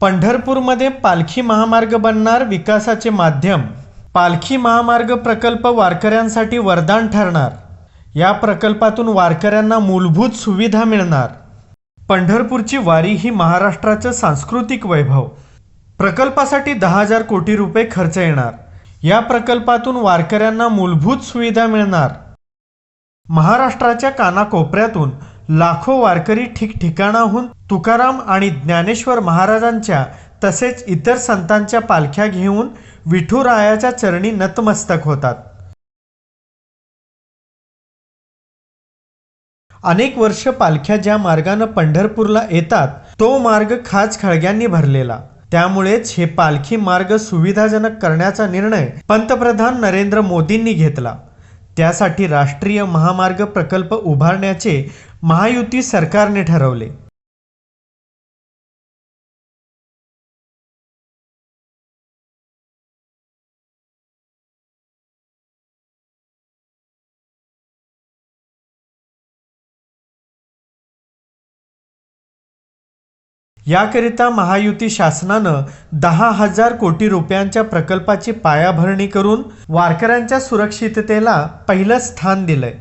पंढरपूरमध्ये पालखी महामार्ग बनणार विकासाचे माध्यम. पालखी महामार्ग प्रकल्प वारकऱ्यांसाठी वरदान ठरणार. या प्रकल्पातून वारकऱ्यांना मूलभूत सुविधा मिळणार. पंढरपूरची वारी ही महाराष्ट्राचं सांस्कृतिक वैभव. प्रकल्पासाठी दहा हजार कोटी रुपये खर्च येणार. या प्रकल्पातून वारकऱ्यांना मूलभूत सुविधा मिळणार. महाराष्ट्राच्या कानाकोपऱ्यातून लाखो वारकरी ठिकठिकाणाहून तुकाराम आणि ज्ञानेश्वर महाराजांच्या तसेच इतर संतांच्या पालख्या घेऊन विठुरायाच्या चरणी नतमस्तक होतात. अनेक वर्ष पालख्या ज्या मार्गानं पंढरपूरला येतात तो मार्ग खाच खळग्यांनी भरलेला. त्यामुळेच हे पालखी मार्ग सुविधाजनक करण्याचा निर्णय पंतप्रधान नरेंद्र मोदींनी घेतला. त्यासाठी राष्ट्रीय महामार्ग प्रकल्प उभारण्याचे महायुती सरकारने ठरवले. याकरिता महायुती शासनानं दहा हजार कोटी रुपयांच्या प्रकल्पाची पायाभरणी करून वारकऱ्यांच्या सुरक्षिततेला पहिलं स्थान दिलंय.